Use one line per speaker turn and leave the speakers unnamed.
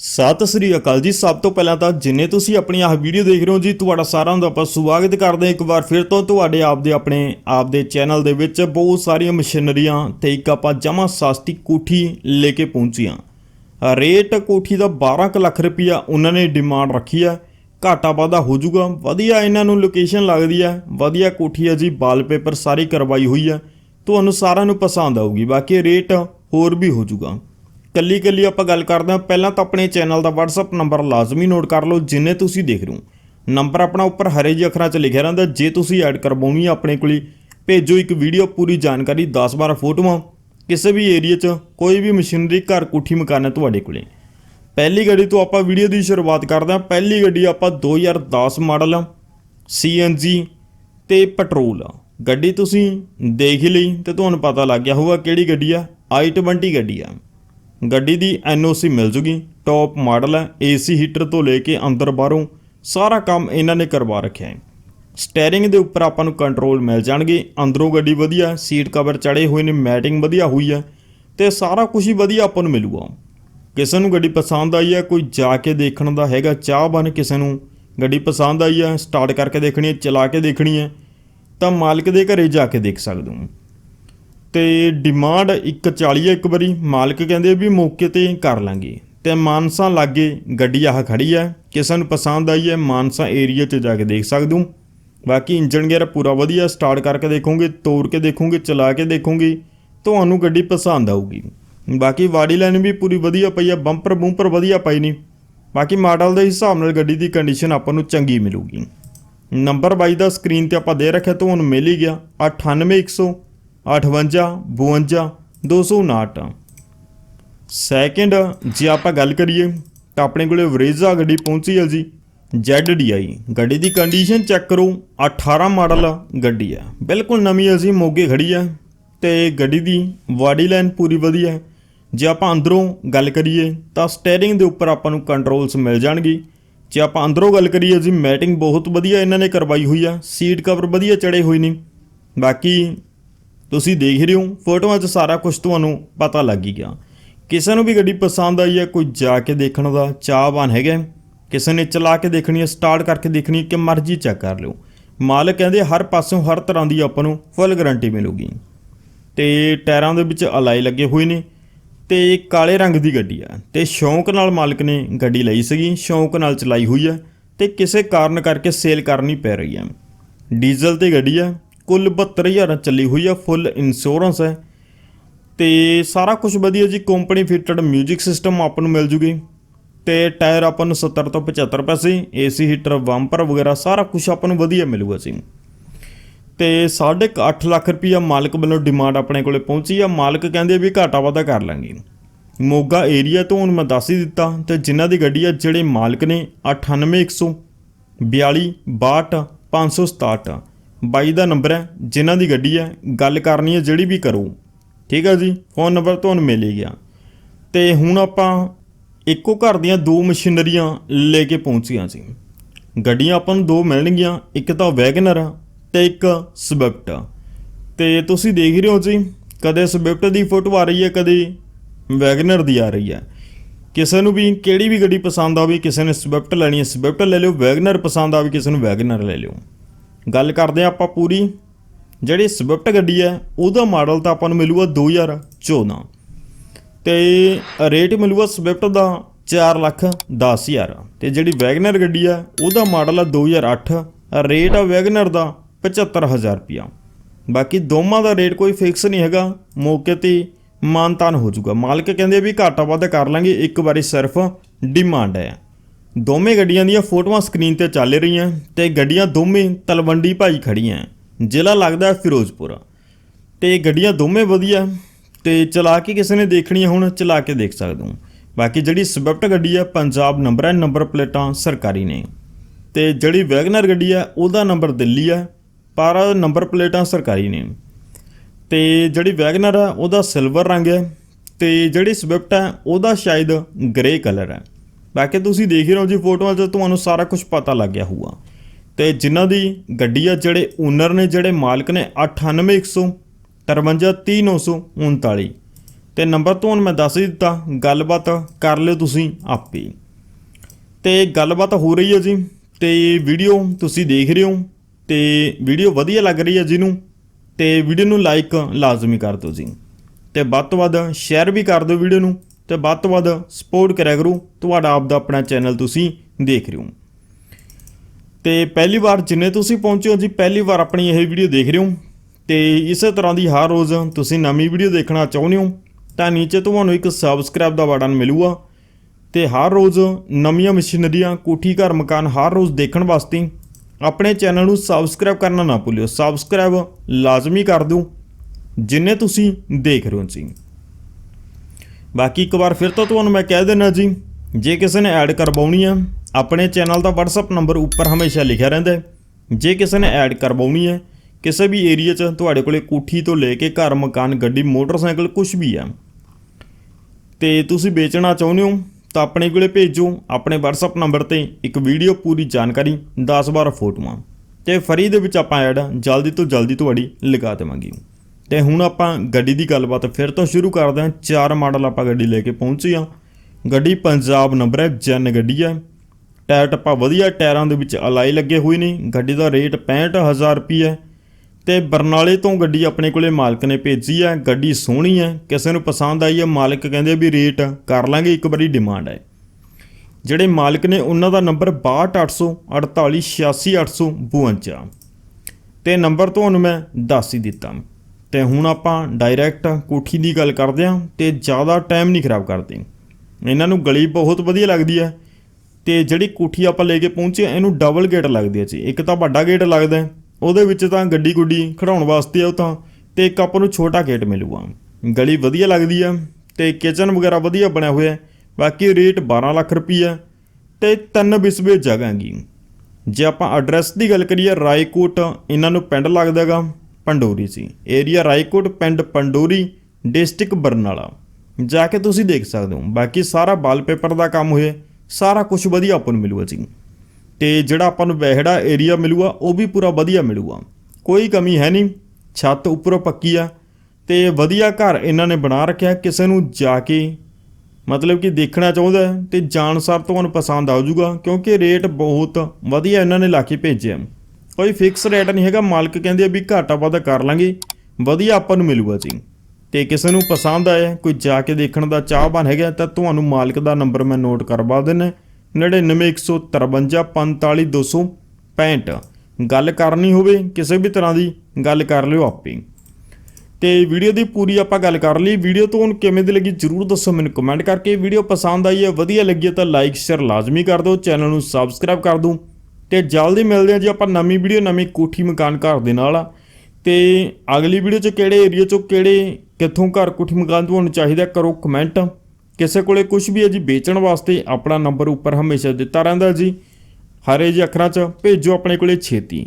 ਸਤਿ ਸ੍ਰੀ ਅਕਾਲ ਜੀ। ਸਭ ਤੋਂ ਪਹਿਲਾਂ ਤਾਂ ਜਿੰਨੇ ਤੁਸੀਂ ਆਪਣੀ ਆਹ ਵੀਡੀਓ ਦੇਖ ਰਹੇ ਹੋ ਜੀ, ਤੁਹਾਡਾ ਸਾਰਿਆਂ ਦਾ ਆਪਾਂ ਸਵਾਗਤ ਕਰਦੇ ਹਾਂ ਇੱਕ ਵਾਰ ਫਿਰ ਤੋਂ। ਤੁਹਾਡੇ ਆਪ ਦੇ ਆਪਣੇ ਆਪ ਦੇ ਚੈਨਲ ਦੇ ਵਿੱਚ ਬਹੁਤ ਸਾਰੀਆਂ ਮਸ਼ੀਨਰੀਆਂ ਤੇ ਇੱਕ ਆਪਾਂ ਜਮਾ ਸਸਤੀ ਕੋਠੀ ਲੈ ਕੇ ਪਹੁੰਚੀਆਂ ਰੇਟ ਕੋਠੀ ਦਾ 12 ਕੁ ਲੱਖ ਰੁਪਈਆ ਉਹਨਾਂ ਨੇ ਡਿਮਾਂਡ ਰੱਖੀ ਆ ਘਾਟਾ ਵਾਧਾ ਹੋ ਜਾਊਗਾ। ਵਧੀਆ ਇਹਨਾਂ ਨੂੰ ਲੋਕੇਸ਼ਨ ਲੱਗਦੀ ਆ ਵਧੀਆ ਕੋਠੀ ਆ ਜੀ ਵਾਲਪੇਪਰ ਸਾਰੀ ਕਰਵਾਈ ਹੋਈ ਆ ਤੁਹਾਨੂੰ ਸਾਰਿਆਂ ਨੂੰ ਪਸੰਦ ਆਊਗੀ। ਬਾਕੀ ਰੇਟ ਹੋਰ ਵੀ ਹੋ ਜਾਊਗਾ। ਕੱਲੀ ਕੱਲੀ ਆਪਾਂ ਗੱਲ ਕਰਦੇ ਹਾਂ, ਪਹਿਲਾਂ ਤਾਂ ਆਪਣੇ ਚੈਨਲ ਦਾ WhatsApp ਨੰਬਰ ਲਾਜ਼ਮੀ ਨੋਟ ਕਰ ਲਓ, ਜਿੰਨੇ ਤੁਸੀਂ ਦੇਖ ਰਹੇ ਹੋ। ਨੰਬਰ ਆਪਣਾ ਉੱਪਰ ਹਰੇ ਜਿਹੇ ਅੱਖਰਾਂ 'ਚ ਲਿਖਿਆ ਰਹਿੰਦਾ, ਜੇ ਤੁਸੀਂ ਐਡ ਕਰਵਾਉਣੀ ਹੈ ਆਪਣੇ ਕੋਲ ਭੇਜੋ ਇੱਕ ਵੀਡੀਓ ਪੂਰੀ ਜਾਣਕਾਰੀ 10-12 ਫੋਟੋਆਂ, ਕਿਸੇ ਵੀ ਏਰੀਆ 'ਚ, ਕੋਈ ਵੀ ਮਸ਼ੀਨਰੀ, ਘਰ, ਕੋਠੀ, ਮਕਾਨ ਹੈ ਤੁਹਾਡੇ ਕੋਲੇ। ਪਹਿਲੀ ਗੱਡੀ ਤੋਂ ਆਪਾਂ ਵੀਡੀਓ ਦੀ ਸ਼ੁਰੂਆਤ ਕਰਦੇ ਹਾਂ। ਪਹਿਲੀ ਗੱਡੀ ਆਪਾਂ 2010 ਮਾਡਲ CNG ਤੇ ਪੈਟਰੋਲ ਗੱਡੀ ਤੁਸੀਂ ਦੇਖ ਹੀ ਲਈ ਤੇ ਤੁਹਾਨੂੰ ਪਤਾ ਲੱਗ ਗਿਆ ਹੋਊਗਾ ਕਿਹੜੀ ਗੱਡੀ ਆ i20 ਗੱਡੀ ਆ। ਗੱਡੀ ਦੀ NOC ਮਿਲ ਜੂਗੀ। ਟੌਪ ਮਾਡਲ ਹੈ। AC ਹੀਟਰ ਤੋਂ ਲੈ ਕੇ ਅੰਦਰ ਬਾਹਰੋਂ ਸਾਰਾ ਕੰਮ ਇਹਨਾਂ ਨੇ ਕਰਵਾ ਰੱਖਿਆ ਹੈ। ਸਟੀਅਰਿੰਗ ਦੇ ਉੱਪਰ ਆਪਾਂ ਨੂੰ ਕੰਟਰੋਲ ਮਿਲ ਜਾਣਗੇ। ਅੰਦਰੋਂ ਗੱਡੀ ਵਧੀਆ, ਸੀਟ ਕਵਰ ਚੜੇ ਹੋਏ ਨੇ, ਮੈਟਿੰਗ ਵਧੀਆ ਹੋਈ ਹੈ ਤੇ ਸਾਰਾ ਕੁਝ ਹੀ ਵਧੀਆ ਆਪਾਂ ਨੂੰ ਮਿਲੂਗਾ। ਕਿਸੇ ਨੂੰ ਗੱਡੀ ਪਸੰਦ ਆਈ ਹੈ, ਕੋਈ ਜਾ ਕੇ ਦੇਖਣ ਦਾ ਹੈਗਾ, ਚਾਹ ਬਨ ਕਿਸੇ ਨੂੰ ਗੱਡੀ ਪਸੰਦ ਆਈ ਹੈ, ਸਟਾਰਟ ਕਰਕੇ ਦੇਖਣੀ ਹੈ, ਚਲਾ ਕੇ ਦੇਖਣੀ ਹੈ, ਤਾਂ ਮਾਲਕ ਦੇ ਘਰੇ ਜਾ ਕੇ ਦੇਖ ਸਕਦੇ ਹੋ। ਤੇ ਡਿਮਾਂਡ 140 ਹੈ ਇੱਕ ਵਾਰੀ। ਮਾਲਕ ਕਹਿੰਦੇ ਵੀ ਮੌਕੇ ਤੇ ਕਰ ਲਾਂਗੇ। ਤੇ ਮਾਨਸਾ ਲਾਗੇ ਗੱਡੀ ਆਹ ਖੜੀ ਹੈ ਕਿਸੇ ਨੂੰ ਪਸੰਦ ਆਈ ਹੈ ਮਾਨਸਾ ਏਰੀਆ 'ਚ ਜਾ ਕੇ ਦੇਖ ਸਕਦੇ ਹੋ। ਬਾਕੀ ਇੰਜਨ ਗੇਅਰ ਪੂਰਾ ਵਧੀਆ ਸਟਾਰਟ ਕਰਕੇ ਦੇਖੋਗੇ, ਤੋੜ ਕੇ ਦੇਖੋਗੇ, ਚਲਾ ਕੇ ਦੇਖੋਗੇ, ਤੁਹਾਨੂੰ ਗੱਡੀ ਪਸੰਦ ਆਊਗੀ। ਬਾਕੀ ਬਾਡੀ ਲਾਈਨ ਵੀ ਪੂਰੀ ਵਧੀਆ ਪਈ ਹੈ ਬੰਪਰ ਬੂੰਪਰ ਵਧੀਆ ਪਈ ਨਹੀਂ ਬਾਕੀ ਮਾਡਲ ਦੇ ਹਿਸਾਬ ਨਾਲ ਗੱਡੀ ਦੀ ਕੰਡੀਸ਼ਨ ਆਪਾਂ ਨੂੰ ਚੰਗੀ ਮਿਲੂਗੀ। ਨੰਬਰ 22 ਦਾ ਸਕਰੀਨ ਤੇ ਆਪਾਂ ਦੇ ਰੱਖਿਆ ਤੁਹਾਨੂੰ ਮਿਲ ਹੀ ਗਿਆ। 98100 58 52 259 ਸੈਕਿੰਡ ਜੇ ਆਪਾਂ ਗੱਲ ਕਰੀਏ, ਤਾਂ ਆਪਣੇ ਕੋਲੇ ਵਰੇਜ਼ਾ ਗੱਡੀ ਪਹੁੰਚੀ ਹੈ ਜੀ ZDI ਗੱਡੀ ਦੀ ਕੰਡੀਸ਼ਨ ਚੈੱਕ ਕਰੋ 18 ਮਾਡਲ ਗੱਡੀ ਹੈ। ਬਿਲਕੁਲ ਨਵੀਂ ਅਸੀਂ ਮੋਗੇ ਖੜੀ ਹੈ। ਤੇ ਗੱਡੀ ਦੀ ਬਾਡੀ ਲਾਈਨ ਪੂਰੀ ਵਧੀਆ ਹੈ। ਜੇ ਆਪਾਂ ਅੰਦਰੋਂ ਗੱਲ ਕਰੀਏ, ਤਾਂ ਸਟੀਅਰਿੰਗ ਦੇ ਉੱਪਰ ਆਪਾਂ ਨੂੰ ਕੰਟਰੋਲਸ ਮਿਲ ਜਾਣਗੇ। ਜੇ ਆਪਾਂ ਅੰਦਰੋਂ ਗੱਲ ਕਰੀਏ ਜੀ ਮੈਟਿੰਗ ਬਹੁਤ ਵਧੀਆ ਇਹਨਾਂ ਨੇ ਕਰਵਾਈ ਹੋਈ ਆ ਸੀਟ ਕਵਰ ਵਧੀਆ ਚੜੇ ਹੋਏ ਨੇ। ਬਾਕੀ ਤੁਸੀਂ ਦੇਖ ਰਹੇ ਹੋ, ਫੋਟੋਆਂ 'ਚ ਸਾਰਾ ਕੁਝ ਤੁਹਾਨੂੰ ਪਤਾ ਲੱਗ ਹੀ ਗਿਆ। ਕਿਸੇ ਨੂੰ ਵੀ ਗੱਡੀ ਪਸੰਦ ਆਈ ਹੈ, ਕੋਈ ਜਾ ਕੇ ਦੇਖਣ ਦਾ ਚਾਹਵਾਨ ਹੈਗਾ ਕਿਸੇ ਨੇ ਚਲਾ ਕੇ ਦੇਖਣੀ ਹੈ ਸਟਾਰਟ ਕਰਕੇ ਦੇਖਣੀ ਕਿ ਮਰਜ਼ੀ ਚੈੱਕ ਕਰ ਲਿਓ। ਮਾਲਕ ਕਹਿੰਦੇ, ਹਰ ਪਾਸੋਂ ਹਰ ਤਰ੍ਹਾਂ ਦੀ ਆਪਾਂ ਨੂੰ ਫੁੱਲ ਗਾਰੰਟੀ ਮਿਲੂਗੀ। ਤੇ ਟਾਇਰਾਂ ਦੇ ਵਿੱਚ ਅਲਾਈ ਲੱਗੇ ਹੋਏ ਨੇ ਤੇ ਕਾਲੇ ਰੰਗ ਦੀ ਗੱਡੀ ਆ। ਤੇ ਸ਼ੌਂਕ ਨਾਲ ਮਾਲਕ ਨੇ ਗੱਡੀ ਲਈ ਸੀਗੀ, ਸ਼ੌਂਕ ਨਾਲ ਚਲਾਈ ਹੋਈ ਆ ਤੇ ਕਿਸੇ ਕਾਰਨ ਕਰਕੇ ਸੇਲ ਕਰਨੀ ਪੈ ਰਹੀ ਆ ਡੀਜ਼ਲ ਤੇ ਗੱਡੀ ਆ ਕੁੱਲ 72000 ਚੱਲੀ ਹੋਈ ਆ ਫੁੱਲ ਇੰਸ਼ੋਰੈਂਸ ਹੈ। ਤੇ ਸਾਰਾ ਕੁਝ ਵਧੀਆ ਜੀ ਕੰਪਨੀ ਫਿਟਡ 뮤직 ਸਿਸਟਮ ਆਪਾਂ ਨੂੰ ਮਿਲ ਜੂਗੀ। ਤੇ ਟਾਇਰ ਆਪਾਂ ਨੂੰ 70 ਤੋਂ 75 ਪੈਸੇ ਏਸੀ ਹੀਟਰ ਬੰਪਰ ਵਗੈਰਾ, ਸਾਰਾ ਕੁਝ ਆਪਾਂ ਨੂੰ ਵਧੀਆ ਮਿਲੂਗਾ ਜੀ। ਤੇ 8.5 ਲੱਖ ਰੁਪਈਆ ਮਾਲਕ ਵੱਲੋਂ ਡਿਮਾਂਡ ਆਪਣੇ ਕੋਲੇ ਪਹੁੰਚੀ ਆ। ਮਾਲਕ ਕਹਿੰਦੇ ਵੀ ਘਾਟਾ ਵਾਧਾ ਕਰ ਲਾਂਗੇ। ਮੋਗਾ ਏਰੀਆ ਤੋਂ ਹੁਣ ਮੈਂ ਦੱਸ ਹੀ ਦਿੱਤਾ, ਤੇ ਜਿਨ੍ਹਾਂ ਦੀ ਗੱਡੀ ਆ, ਜਿਹੜੇ ਮਾਲਕ ਨੇ 98100 42 62 567 ਬਾਈ ਦਾ ਨੰਬਰ ਹੈ, ਜਿਨ੍ਹਾਂ ਦੀ ਗੱਡੀ ਹੈ, ਗੱਲ ਕਰਨੀ ਹੈ ਜਿਹੜੀ ਵੀ ਕਰੋ। ਠੀਕ ਹੈ ਜੀ? ਫੋਨ ਨੰਬਰ ਤੁਹਾਨੂੰ ਮਿਲ ਹੀ ਗਿਆ। ਤੇ ਹੁਣ ਆਪਾਂ ਇੱਕੋ ਘਰ ਦੀਆਂ ਦੋ ਮਸ਼ੀਨਰੀਆਂ ਲੈ ਕੇ ਪਹੁੰਚੀਆਂ ਸੀ ਗੱਡੀਆਂ ਆਪਾਂ ਨੂੰ ਦੋ ਮਿਲਣਗੀਆਂ, ਇੱਕ ਤਾਂ ਵੈਗਨਰ ਆ ਤੇ ਇੱਕ ਸਵਿਫਟ। ਤੇ ਤੁਸੀਂ ਦੇਖ ਰਹੇ ਹੋ ਜੀ, ਕਦੇ ਸਵਿਫਟ ਦੀ ਫੋਟੋ ਆ ਰਹੀ ਹੈ, ਕਦੇ ਵੈਗਨਰ ਦੀ ਆ ਰਹੀ ਹੈ। ਕਿਸੇ ਨੂੰ ਵੀ ਕਿਹੜੀ ਵੀ ਗੱਡੀ ਪਸੰਦ ਆਵੇ, ਕਿਸੇ ਨੇ ਸਵਿਫਟ ਲੈਣੀ ਹੈ, ਸਵਿਫਟ ਲੈ ਲਿਓ, ਵੈਗਨਰ ਪਸੰਦ ਆਵੇ, ਕਿਸੇ ਨੂੰ ਵੈਗਨਰ ਲੈ ਲਿਓ। ਗੱਲ ਕਰਦੇ ਹਾਂ ਆਪਾਂ ਪੂਰੀ। ਜਿਹੜੀ ਸਵਿਫਟ ਗੱਡੀ ਹੈ, ਉਹਦਾ ਮਾਡਲ ਤਾਂ ਆਪਾਂ ਨੂੰ ਮਿਲੂਗਾ 2014 ਤੇ ਰੇਟ ਮਿਲੂਗਾ ਸਵਿਫਟ ਦਾ 4 ਲੱਖ 10 ਹਜ਼ਾਰ। ਤੇ ਜਿਹੜੀ ਵੈਗਨਰ ਗੱਡੀ ਆ ਉਹਦਾ ਮਾਡਲ ਆ 2008 ਰੇਟ ਆ ਵੈਗਨਰ ਦਾ 75000 ਰੁਪਿਆ ਬਾਕੀ ਦੋਵਾਂ ਦਾ ਰੇਟ ਕੋਈ ਫਿਕਸ ਨਹੀਂ ਹੈਗਾ। ਮੌਕੇ ਤੇ ਮਾਨਤਾਨ ਹੋ ਜਾਊਗਾ। ਮਾਲਕ ਕਹਿੰਦੇ ਵੀ ਘਾਟਾ ਵਾਧਾ ਕਰ ਲਾਂਗੇ। ਇੱਕ ਵਾਰੀ ਸਿਰਫ ਡਿਮਾਂਡ ਹੈ। ਦੋਵੇਂ ਗੱਡੀਆਂ ਦੀਆਂ ਫੋਟੋਆਂ ਸਕਰੀਨ ਤੇ ਚੱਲ ਰਹੀਆਂ ਤੇ ਗੱਡੀਆਂ ਦੋਵੇਂ ਤਲਵੰਡੀ ਭਾਈ ਖੜੀਆਂ। ਜ਼ਿਲ੍ਹਾ ਲੱਗਦਾ ਫਿਰੋਜ਼ਪੁਰ। ਤੇ ਗੱਡੀਆਂ ਦੋਵੇਂ ਵਧੀਆ ਤੇ ਚਲਾ ਕੇ ਕਿਸੇ ਨੇ ਦੇਖਣੀ ਹੈ ਹੁਣ ਚਲਾ ਕੇ ਦੇਖ ਸਕਦੇ ਹੋ। ਬਾਕੀ ਜਿਹੜੀ ਸਵਿਫਟ ਗੱਡੀ ਹੈ ਪੰਜਾਬ ਨੰਬਰ ਹੈ, ਨੰਬਰ ਪਲੇਟਾਂ ਸਰਕਾਰੀ ਨੇ। ਤੇ ਜਿਹੜੀ ਵੈਗਨਰ ਗੱਡੀ ਹੈ ਉਹਦਾ ਨੰਬਰ ਦਿੱਲੀ ਹੈ ਪਰ ਨੰਬਰ ਪਲੇਟਾਂ ਸਰਕਾਰੀ ਨੇ। ਤੇ ਜਿਹੜੀ ਵੈਗਨਰ ਹੈ ਉਹਦਾ ਸਿਲਵਰ ਰੰਗ ਹੈ ਤੇ ਜਿਹੜੀ ਸਵਿਫਟ ਹੈ ਉਹਦਾ ਸ਼ਾਇਦ ਗ੍ਰੇ ਕਲਰ ਹੈ। ਬਾਕੀ ਤੁਸੀਂ ਦੇਖ ਹੀ ਰਹੇ ਹੋ ਜੀ ਫੋਟੋਆਂ 'ਚ ਤੁਹਾਨੂੰ ਸਾਰਾ ਕੁਝ ਪਤਾ ਲੱਗ ਗਿਆ ਹੋਊਗਾ। ਤੇ ਜਿਨ੍ਹਾਂ ਦੀ ਗੱਡੀ ਆ, ਜਿਹੜੇ ਓਨਰ ਨੇ, ਜਿਹੜੇ ਮਾਲਕ ਨੇ 98100 53 30939 ਤੇ ਨੰਬਰ ਤੁਹਾਨੂੰ ਮੈਂ ਦੱਸ ਦਿੱਤਾ, ਗੱਲਬਾਤ ਕਰ ਲਿਓ ਤੁਸੀਂ ਆਪੇ ਤੇ ਗੱਲਬਾਤ ਹੋ ਰਹੀ ਹੈ ਜੀ, ਤੇ ਵੀਡੀਓ ਤੁਸੀਂ ਦੇਖ ਰਹੇ ਹੋ, ਤੇ ਵੀਡੀਓ ਵਧੀਆ ਲੱਗ ਰਹੀ ਹੈ ਜਿਹਨੂੰ, ਤੇ ਵੀਡੀਓ ਨੂੰ ਲਾਈਕ ਲਾਜ਼ਮੀ ਕਰ ਦਿਓ ਜੀ। ਤੇ ਵੱਧ ਤੋਂ ਵੱਧ ਸ਼ੇਅਰ ਵੀ ਕਰ ਦਿਓ ਵੀਡੀਓ ਨੂੰ। ਤੇ ਵੱਧ ਤੋਂ ਵੱਧ ਸਪੋਰਟ ਕਰਿਆ ਕਰੋ। ਤੁਹਾਡਾ ਆਪ ਦਾ ਆਪਣਾ ਚੈਨਲ ਤੁਸੀਂ ਦੇਖ ਰਹੇ ਹੋ। ਤੇ ਪਹਿਲੀ ਵਾਰ ਜਿੰਨੇ ਤੁਸੀਂ ਪਹੁੰਚੇ ਹੋ ਜੀ, ਪਹਿਲੀ ਵਾਰ ਆਪਣੀ ਇਹ ਵੀਡੀਓ ਦੇਖ ਰਹੇ ਹੋ। ਤੇ ਇਸੇ ਤਰ੍ਹਾਂ ਦੀ ਹਰ ਰੋਜ਼ ਤੁਸੀਂ ਨਵੀਂ ਵੀਡੀਓ ਦੇਖਣਾ ਚਾਹੁੰਦੇ ਹੋ, ਤਾਂ ਨੀਚੇ ਤੁਹਾਨੂੰ ਇੱਕ ਸਬਸਕ੍ਰਾਈਬ ਦਾ ਬਟਨ ਮਿਲੂਗਾ। ਤੇ ਹਰ ਰੋਜ਼ ਨਵੀਆਂ ਮਸ਼ੀਨਰੀਆਂ, ਕੋਠੀ ਘਰ ਮਕਾਨ ਹਰ ਰੋਜ਼ ਦੇਖਣ ਵਾਸਤੇ ਆਪਣੇ ਚੈਨਲ ਨੂੰ ਸਬਸਕ੍ਰਾਈਬ ਕਰਨਾ ਨਾ ਭੁੱਲਿਓ। ਸਬਸਕ੍ਰਾਈਬ ਲਾਜ਼ਮੀ ਕਰ ਦਿਓ, ਜਿੰਨੇ ਤੁਸੀਂ ਦੇਖ ਰਹੇ ਹੋ ਜੀ। ਬਾਕੀ ਇੱਕ ਵਾਰ ਫਿਰ ਤੋਂ ਤੁਹਾਨੂੰ ਮੈਂ ਕਹਿ ਦੇਣਾ ਜੀ, ਜੇ ਕਿਸੇ ਨੇ ਐਡ ਕਰਵਾਉਣੀ ਆ, ਆਪਣੇ ਚੈਨਲ ਦਾ WhatsApp ਨੰਬਰ ਉੱਪਰ ਹਮੇਸ਼ਾ ਲਿਖਿਆ ਰਹਿੰਦਾ ਹੈ। ਜੇ ਕਿਸੇ ਨੇ ਐਡ ਕਰਵਾਉਣੀ ਹੈ ਕਿਸੇ ਵੀ ਏਰੀਆ 'ਚ ਤੁਹਾਡੇ ਕੋਲੇ ਕੋਠੀ ਤੋਂ ਲੈ ਕੇ ਘਰ, ਮਕਾਨ, ਗੱਡੀ, ਮੋਟਰਸਾਈਕਲ ਕੁਝ ਵੀ ਆ। ਤੇ ਤੁਸੀਂ ਵੇਚਣਾ ਚਾਹੁੰਦੇ ਹੋ, ਤਾਂ ਆਪਣੇ ਕੋਲੇ ਭੇਜੋ, ਆਪਣੇ WhatsApp ਨੰਬਰ ਤੇ ਇੱਕ ਵੀਡੀਓ ਪੂਰੀ ਜਾਣਕਾਰੀ 10-12 ਫੋਟੋਆਂ। ਤੇ ਫਰੀ ਦੇ ਵਿੱਚ ਆਪਾਂ ਐਡ ਜਲਦੀ ਤੋਂ ਜਲਦੀ ਤੁਹਾਡੀ ਲਗਾ ਦੇਵਾਂਗੇ। ਤੇ ਹੁਣ ਆਪਾਂ ਗੱਡੀ ਦੀ ਗੱਲਬਾਤ ਫਿਰ ਤੋਂ ਸ਼ੁਰੂ ਕਰਦੇ ਹਾਂ। ਚਾਰ ਮਾਡਲ ਆਪਾਂ ਗੱਡੀ ਲੈ ਕੇ ਪਹੁੰਚੇ ਹਾਂ। ਗੱਡੀ ਪੰਜਾਬ ਨੰਬਰ ਹੈ, ਜਨ ਗੱਡੀ ਹੈ। ਟਾਇਰ ਟੱਪਾ ਵਧੀਆ, ਟਾਇਰਾਂ ਦੇ ਵਿੱਚ ਅਲਾਈ ਲੱਗੇ ਹੋਏ ਨੇ। ਗੱਡੀ ਦਾ ਰੇਟ 65000 ਰੁਪਏ ਹੈ। ਤੇ ਬਰਨਾਲੇ ਤੋਂ ਗੱਡੀ ਆਪਣੇ ਕੋਲੇ ਮਾਲਕ ਨੇ ਭੇਜੀ ਹੈ। ਗੱਡੀ ਸੋਹਣੀ ਹੈ, ਕਿਸੇ ਨੂੰ ਪਸੰਦ ਆਈ ਹੈ, ਮਾਲਕ ਕਹਿੰਦੇ ਵੀ ਰੇਟ ਕਰ ਲਾਂਗੇ, ਇੱਕ ਵਾਰੀ ਡਿਮਾਂਡ ਹੈ। ਜਿਹੜੇ ਮਾਲਕ ਨੇ ਉਹਨਾਂ ਦਾ ਨੰਬਰ 6284486852 ਤੇ ਨੰਬਰ ਤੁਹਾਨੂੰ ਮੈਂ ਦੱਸ ਹੀ ਦਿੱਤਾ। ਤੇ ਹੁਣ ਆਪਾਂ ਡਾਇਰੈਕਟ ਕੋਠੀ ਦੀ ਗੱਲ ਕਰਦੇ ਹਾਂ ਤੇ ਜ਼ਿਆਦਾ ਟਾਈਮ ਨਹੀਂ ਖਰਾਬ ਕਰਦੇ। ਇਹਨਾਂ ਨੂੰ ਗਲੀ ਬਹੁਤ ਵਧੀਆ ਲੱਗਦੀ ਹੈ ਤੇ ਜਿਹੜੀ ਕੋਠੀ ਆਪਾਂ ਲੈ ਕੇ ਪਹੁੰਚੇ ਇਹਨੂੰ ਡਬਲ ਗੇਟ ਲੱਗਦੀ ਆ ਜੀ। ਇੱਕ ਤਾਂ ਵੱਡਾ ਗੇਟ ਲੱਗਦਾ ਉਹਦੇ ਵਿੱਚ ਤਾਂ ਗੱਡੀ ਗੁੱਡੀ ਖੜਾਉਣ ਵਾਸਤੇ ਆ ਉਹ ਤਾਂ, ਤੇ ਇੱਕ ਆਪਾਂ ਨੂੰ ਛੋਟਾ ਗੇਟ ਮਿਲੂਗਾ। ਗਲੀ ਵਧੀਆ ਲੱਗਦੀ ਹੈ ਤੇ ਕਿਚਨ ਵਗੈਰਾ ਵਧੀਆ ਬਣਿਆ ਹੋਇਆ ਬਾਕੀ ਰੇਟ 12 ਲੱਖ ਰੁਪਈਆ ਤੇ ਤਿੰਨ ਬਿਸਵੇ ਜਗ੍ਹਾ ਹੈਗੀ। ਜੇ ਆਪਾਂ ਐਡਰੈਸ ਦੀ ਗੱਲ ਕਰੀਏ, ਰਾਏਕੋਟ, ਇਹਨਾਂ ਨੂੰ ਪਿੰਡ ਲੱਗਦਾ ਹੈਗਾ। ਪੰਡੋਰੀ ਸੀ। ਏਰੀਆ ਰਾਏਕੋਟ ਪਿੰਡ ਪੰਡੋਰੀ, ਡਿਸਟ੍ਰਿਕਟ ਬਰਨਾਲਾ। ਜਾ ਕੇ ਤੁਸੀਂ ਦੇਖ ਸਕਦੇ ਹੋ। ਬਾਕੀ ਸਾਰਾ ਵਾਲਪੇਪਰ ਦਾ ਕੰਮ ਹੋਏ ਸਾਰਾ ਕੁਝ ਵਧੀਆ ਆਪਾਂ ਨੂੰ ਮਿਲੂਗਾ ਜੀ। ਤੇ ਜਿਹੜਾ ਆਪਾਂ ਨੂੰ ਵਹਿੜਾ ਏਰੀਆ ਮਿਲੂਗਾ, ਉਹ ਵੀ ਪੂਰਾ ਵਧੀਆ ਮਿਲੂਗਾ। ਕੋਈ ਕਮੀ ਹੈ ਨਹੀਂ। ਛੱਤ ਉੱਪਰੋਂ ਪੱਕੀ ਆ। ਤੇ ਵਧੀਆ ਘਰ ਇਹਨਾਂ ਨੇ ਬਣਾ ਰੱਖਿਆ। ਕਿਸੇ ਨੂੰ ਜਾ ਕੇ ਮਤਲਬ ਕਿ ਦੇਖਣਾ ਚਾਹੁੰਦਾ ਹੈ ਜਾਣ ਸਾਰ ਤੁਹਾਨੂੰ ਪਸੰਦ ਆ ਜਾਊਗਾ ਕਿਉਂਕਿ ਰੇਟ ਬਹੁਤ ਵਧੀਆ ਇਹਨਾਂ ਨੇ ਲਾ ਕੇ ਭੇਜਿਆ। ਕੋਈ ਫਿਕਸ ਰੇਟ ਨਹੀਂ ਹੈਗਾ, ਮਾਲਕ ਕਹਿੰਦੇ ਆ ਵੀ ਘਾਟਾ ਵਾਧਾ ਕਰ ਲਾਂਗੇ। ਵਧੀਆ ਆਪਾਂ ਨੂੰ ਮਿਲੂਗਾ ਜੀ। ਤੇ ਕਿਸੇ ਨੂੰ ਪਸੰਦ ਆਇਆ ਕੋਈ ਜਾ ਕੇ ਦੇਖਣ ਦਾ ਚਾਹਵਾਨ ਹੈਗਾ, ਤਾਂ ਤੁਹਾਨੂੰ ਮਾਲਕ ਦਾ ਨੰਬਰ ਮੈਂ ਨੋਟ ਕਰਵਾ ਦਿੰਨਾ। 9915452265 ਗੱਲ ਕਰਨੀ ਹੋਵੇ, ਕਿਸੇ ਵੀ ਤਰ੍ਹਾਂ ਦੀ, ਗੱਲ ਕਰ ਲਿਓ ਆਪੇ। ਤੇ ਵੀਡੀਓ ਦੀ ਪੂਰੀ ਆਪਾਂ ਗੱਲ ਕਰ ਲਈ। ਵੀਡੀਓ ਤੁਹਾਨੂੰ ਕਿਵੇਂ ਦੀ ਲੱਗੀ ਜਰੂਰ ਦੱਸੋ ਮੈਨੂੰ ਕਮੈਂਟ ਕਰਕੇ। ਵੀਡੀਓ ਪਸੰਦ ਆਈ ਹੈ, ਵਧੀਆ ਲੱਗੀ ਤਾਂ ਲਾਈਕ ਸ਼ੇਅਰ ਲਾਜ਼ਮੀ ਕਰ ਦਿਓ। ਚੈਨਲ ਨੂੰ ਸਬਸਕ੍ਰਾਈਬ ਕਰ ਦਿਓ। ਤੇ ਜਲਦੀ ਮਿਲਦੇ ਹਾਂ ਜੀ ਆਪਾਂ ਨਵੀਂ ਵੀਡੀਓ, ਨਵੀਂ ਕੋਠੀ ਮਕਾਨ ਘਰ ਦੇ ਨਾਲ। ਤੇ ਅਗਲੀ ਵੀਡੀਓ 'ਚ ਕਿਹੜੇ ਏਰੀਆ 'ਚੋਂ ਕਿਹੜੇ, ਕਿੱਥੋਂ ਘਰ ਕੋਠੀ ਮਕਾਨ ਤੁਹਾਨੂੰ ਚਾਹੀਦਾ ਕਰੋ ਕਮੈਂਟ ਕਿਸੇ ਕੋਲੇ ਕੁਝ ਵੀ ਹੈ ਜੀ ਵੇਚਣ ਵਾਸਤੇ ਆਪਣਾ ਨੰਬਰ ਉੱਪਰ ਹਮੇਸ਼ਾ ਦਿੱਤਾ ਰਹਿੰਦਾ ਜੀ। ਹਰੇ ਜੀ ਅੱਖਰਾਂ 'ਚ ਭੇਜੋ ਆਪਣੇ ਕੋਲੇ ਛੇਤੀ।